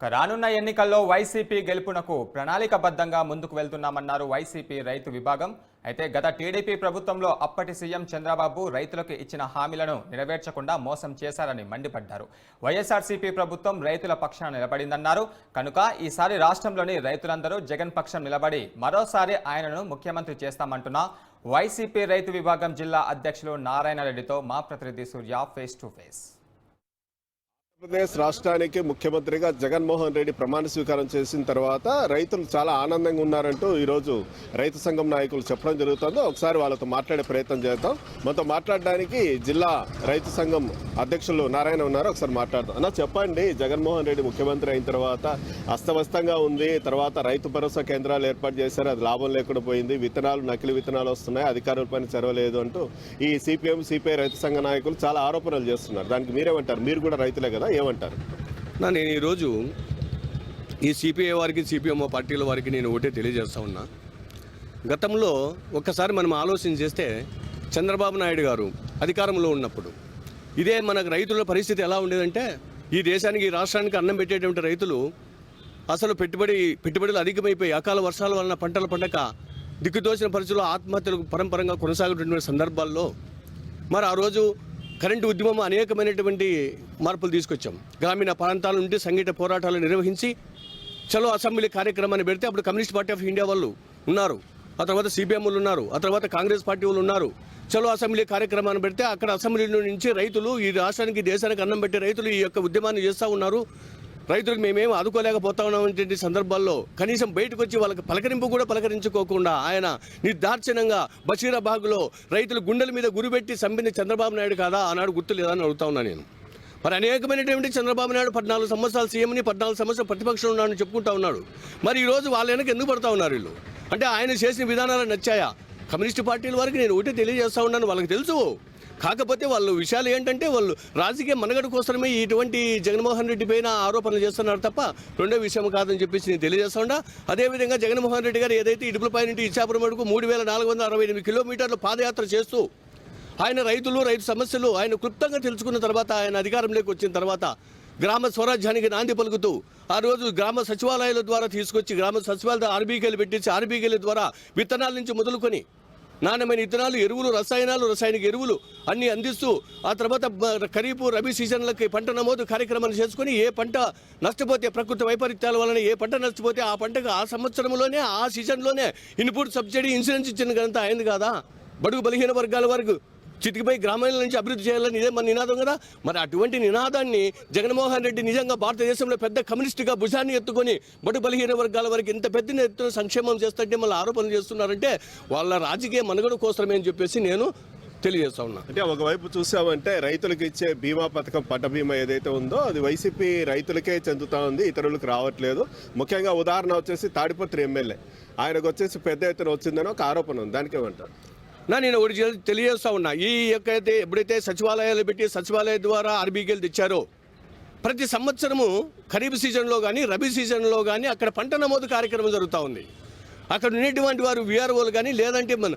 రానున్న ఎన్నికల్లో వైసీపీ గెలుపునకు ప్రణాళికబద్ధంగా ముందుకు వెళ్తున్నామన్నారు వైసీపీ రైతు విభాగం. అయితే గత టీడీపీ ప్రభుత్వంలో అప్పటి సీఎం చంద్రబాబు రైతులకు ఇచ్చిన హామీలను నెరవేర్చకుండా మోసం చేశారని మండిపడ్డారు. వైఎస్ఆర్సీపీ ప్రభుత్వం రైతుల పక్షాన నిలబడిందన్నారు. కనుక ఈసారి రాష్ట్రంలోని రైతులందరూ జగన్ పక్షం నిలబడి మరోసారి ఆయనను ముఖ్యమంత్రి చేస్తామంటున్న వైసీపీ రైతు విభాగం జిల్లా అధ్యక్షులు నారాయణ రెడ్డితో మా ప్రతినిధి Surya face to face Andhra Pradesh రాష్ట్రానికి ముఖ్యమంత్రిగా జగన్మోహన్ రెడ్డి ప్రమాణ స్వీకారం చేసిన తర్వాత రైతులు చాలా ఆనందంగా ఉన్నారంటూ ఈరోజు రైతు సంఘం నాయకులు చెప్పడం జరుగుతుంది. ఒకసారి వాళ్ళతో మాట్లాడే ప్రయత్నం చేద్దాం. మనతో మాట్లాడడానికి జిల్లా రైతు సంఘం అధ్యక్షులు నారాయణ ఉన్నారు. ఒకసారి మాట్లాడదాం. అన్న చెప్పండి. జగన్మోహన్ రెడ్డి ముఖ్యమంత్రి అయిన తర్వాత అస్తవ్యస్తంగా ఉంది. తర్వాత రైతు భరోసా కేంద్రాలు ఏర్పాటు చేశారు. అది లాభం లేకుండా పోయింది. విత్తనాలు నకిలీ విత్తనాలు వస్తున్నాయి. అధికారుల పైన చదవలేదు అంటూ ఈ సిపిఎం సిపిఐ రైతు సంఘ నాయకులు చాలా ఆరోపణలు చేస్తున్నారు. దానికి మీరేమంటారు? మీరు కూడా రైతులే కదా? ఏమంటారు? నా నేను ఈరోజు ఈ సిపిఐ వారికి సిపిఎం పార్టీల వారికి నేను ఒకటే తెలియజేస్తా ఉన్నా. గతంలో ఒక్కసారి మనం ఆలోచన చేస్తే చంద్రబాబు నాయుడు గారు అధికారంలో ఉన్నప్పుడు ఇదే మనకు రైతుల పరిస్థితి ఎలా ఉండేదంటే ఈ దేశానికి ఈ రాష్ట్రానికి అన్నం పెట్టేటువంటి రైతులు అసలు పెట్టుబడి పెట్టుబడులు అధికమైపోయి అకాల వర్షాల వలన పంటలు పండక దిక్కుతోచిన పరిస్థితుల్లో ఆత్మహత్యలు పరంపరంగా కొనసాగుతున్నటువంటి సందర్భాల్లో మరి ఆ రోజు కరెంటు ఉద్యమం అనేకమైనటువంటి మార్పులు తీసుకొచ్చాం. గ్రామీణ ప్రాంతాల నుండి సంఘటిత పోరాటాలు నిర్వహించి చలో అసెంబ్లీ కార్యక్రమాన్ని పెడితే అప్పుడు కమ్యూనిస్ట్ పార్టీ ఆఫ్ ఇండియా వాళ్ళు ఉన్నారు. ఆ తర్వాత సిపిఎంలు ఉన్నారు. ఆ తర్వాత కాంగ్రెస్ పార్టీ వాళ్ళు ఉన్నారు. చలో అసెంబ్లీ కార్యక్రమాన్ని పెడితే అక్కడ అసెంబ్లీ నుంచి రైతులు ఈ రాష్ట్రానికి దేశానికి అన్నం పెట్టే రైతులు ఈ యొక్క ఉద్యమాన్ని చేస్తూ ఉన్నారు. రైతులకు మేమేం ఆదుకోలేకపోతా ఉన్నామనే సందర్భాల్లో కనీసం బయటకు వచ్చి వాళ్ళకి పలకరింపు కూడా పలకరించుకోకుండా ఆయన నిర్దార్చనంగా బషీరాబాగ్లో రైతులు గుండెల మీద గురిపెట్టి సంపింది చంద్రబాబు నాయుడు కాదా? ఆనాడు గుర్తు లేదని అడుగుతా ఉన్నా నేను. మరి అనేకమైనటువంటి చంద్రబాబు నాయుడు పద్నాలుగు సంవత్సరాలు సీఎంని పద్నాలుగు సంవత్సరాలు ప్రతిపక్షం ఉన్నాడని చెప్పుకుంటా ఉన్నాడు. మరి ఈరోజు వాళ్ళ వెనక ఎందుకు పడతా ఉన్నారు వీళ్ళు? అంటే ఆయన చేసిన విధానాలు నచ్చాయా? కమ్యూనిస్ట్ పార్టీల వారికి నేను ఒకటే తెలియజేస్తా ఉన్నాను. వాళ్ళకి తెలుసు. కాకపోతే వాళ్ళు విషయాలు ఏంటంటే వాళ్ళు రాజకీయ మనగడ కోసమే ఇటువంటి జగన్మోహన్ రెడ్డి పైన ఆరోపణలు చేస్తున్నారు తప్ప రెండో విషయం కాదని చెప్పేసి నేను తెలియజేస్తా ఉన్నా. అదేవిధంగా జగన్మోహన్ రెడ్డి గారు ఏదైతే ఇడుపులపై నుండి ఇచ్చాపురం వరకు మూడు వేల నాలుగు వందల అరవై ఎనిమిది కిలోమీటర్లు పాదయాత్ర చేస్తూ ఆయన రైతులు రైతు సమస్యలు ఆయన క్లుప్తంగా తెలుసుకున్న తర్వాత ఆయన అధికారంలోకి వచ్చిన తర్వాత గ్రామ స్వరాజ్యానికి నాంది పలుకుతూ ఆ రోజు గ్రామ సచివాలయాల ద్వారా తీసుకొచ్చి గ్రామ సచివాలయ ఆర్బీకేలు పెట్టించి ఆర్బీకేల ద్వారా విత్తనాల నుంచి మొదలుకొని నాణ్యమైన విత్తనాలు ఎరువులు రసాయనాలు రసాయనిక ఎరువులు అన్ని అందిస్తూ ఆ తర్వాత ఖరీఫ్ రబీ సీజన్లకి పంట నమోదు కార్యక్రమాలు చేసుకుని ఏ పంట నష్టపోతే ప్రకృతి వైపరీత్యాల వలన ఏ పంట నష్టపోతే ఆ పంటకు ఆ సంవత్సరంలోనే ఆ సీజన్లోనే ఇన్పుట్ సబ్సిడీ ఇన్సూరెన్స్ ఇచ్చిన గంత అయింది కదా? బడుగు బలహీన వర్గాల వరకు. చితికిపోయి గ్రామాల నుంచి అభివృద్ధి చేయాలని ఇదే మన నినాదం కదా? మరి అటువంటి నినాదాన్ని జగన్మోహన్ రెడ్డి నిజంగా భారతదేశంలో పెద్ద కమ్యూనిస్టుగా భుజాన్ని ఎత్తుకొని బడు బలహీన వర్గాల వరకు ఇంత పెద్ద ఎత్తున సంక్షేమం చేస్తుంటే మళ్ళీ ఆరోపణలు చేస్తున్నారంటే వాళ్ళ రాజకీయ మనుగడ కోసమే అని చెప్పేసి నేను తెలియజేస్తా ఉన్నా. అంటే ఒకవైపు చూసామంటే రైతులకు ఇచ్చే బీమా పథకం పంట బీమా ఏదైతే ఉందో అది వైసీపీ రైతులకే చెందుతా ఉంది ఇతరులకు రావట్లేదు. ముఖ్యంగా ఉదాహరణ వచ్చేసి తాడిపత్రి ఎమ్మెల్యే. ఆయనకు వచ్చేసి పెద్ద ఎత్తున వచ్చిందని ఒక ఆరోపణ ఉంది. దానికేమంటారు నా నేను ఒకటి చెల్- తెలియజేస్తా ఉన్నా. ఈ యొక్క అయితే ఎప్పుడైతే సచివాలయాలు పెట్టి సచివాలయం ద్వారా ఆర్బీకేలు తెచ్చారో ప్రతి సంవత్సరము ఖరీఫ్ సీజన్లో కానీ రబీ సీజన్లో కానీ అక్కడ పంట నమోదు కార్యక్రమం జరుగుతూ ఉంది. అక్కడ ఉన్నటువంటి వారు విఆర్ఓలు కానీ లేదంటే మన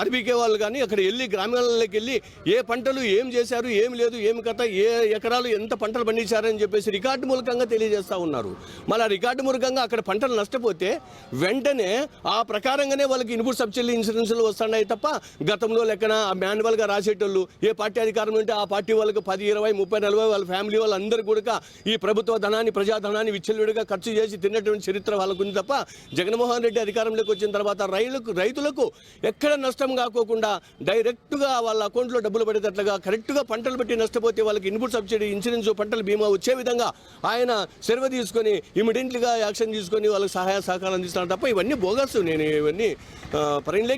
ఆర్బీకే వాళ్ళు కానీ అక్కడ వెళ్ళి గ్రామాలలోకి వెళ్ళి ఏ పంటలు ఏం చేశారు ఏం లేదు ఏం కథ ఏ ఎకరాలు ఎంత పంటలు పండించారని చెప్పేసి రికార్డు మూలకంగా తెలియజేస్తూ ఉన్నారు. మళ్ళీ రికార్డు మూలకంగా అక్కడ పంటలు నష్టపోతే వెంటనే ఆ ప్రకారంగానే వాళ్ళకి ఇన్పుట్ సబ్సిడీ ఇన్సూరెన్స్లు వస్తున్నాయి తప్ప గతంలో లెక్కన మాన్యువల్గా రాసేటోళ్ళు ఏ పార్టీ అధికారం ఉంటే ఆ పార్టీ వాళ్ళకి పది ఇరవై ముప్పై నలభై వాళ్ళ ఫ్యామిలీ వాళ్ళందరూ కూడా ఈ ప్రభుత్వ ధనాన్ని ప్రజాధనాన్ని విచ్చలవిడిగా ఖర్చు చేసి తిన్నటువంటి చరిత్ర వాళ్ళకు తప్ప జగన్ జగన్మోహన్ రెడ్డి అధికారంలోకి వచ్చిన తర్వాత రైలుకు రైతులకు ఎక్కడ నష్టం కాకోకుండా డైరెక్ట్గా వాళ్ళ అకౌంట్లో డబ్బులు పడేటట్లుగా కరెక్ట్గా పంటలు పెట్టి నష్టపోతే వాళ్ళకి ఇన్పుట్ సబ్సిడీ ఇన్సూరెన్స్ పంటల బీమా వచ్చే విధంగా ఆయన సెలవు తీసుకొని ఇమీడియట్లీగా యాక్షన్ తీసుకొని వాళ్ళకి సహాయ సహకారం అందిస్తున్నారు తప్ప ఇవన్నీ బోగస్. నేను ఇవన్నీ ఆ,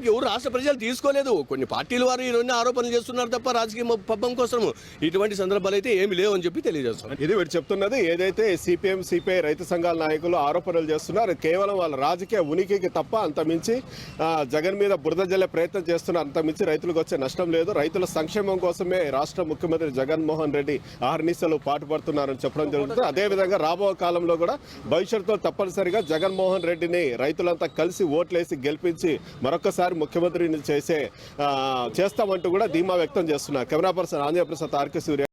ఎవరు రాష్ట్ర ప్రజలు తీసుకోలేదు. కొన్ని పార్టీల వారు ఇవన్నీ ఆరోపణలు చేస్తున్నారు తప్ప రాజకీయ పబ్బం కోసం ఇటువంటి సందర్భాలు అయితే ఏమి లేవు అని చెప్పి తెలియజేస్తున్నారు. ఇది వీడు చెప్తున్నది ఏదైతే సిపిఎం సిపిఐ రైతు సంఘాల నాయకులు ఆరోపణలు చేస్తున్నారు కేవలం వాళ్ళ రాజకీయ ఉనికికి తప్ప అంతమించి జగన్ మీద బురద జల్లే ప్రయత్నం చేస్తున్న అంతమించి రైతులకు వచ్చే నష్టం లేదు. రైతుల సంక్షేమం కోసమే రాష్ట్ర ముఖ్యమంత్రి జగన్మోహన్ రెడ్డి ఆర్నిసలు పాటుపడుతున్నారని చెప్పడం జరుగుతుంది. అదేవిధంగా రాబో కాలంలో కూడా భవిష్యత్తులో తప్పనిసరిగా జగన్మోహన్ రెడ్డిని రైతులంతా కలిసి ఓట్లేసి గెలిపించి మరొకసారి ముఖ్యమంత్రిని చేసే చేస్తామంటూ కూడా ధీమా వ్యక్తం చేస్తున్నారు. Camera person Andhra Prasad RK Surya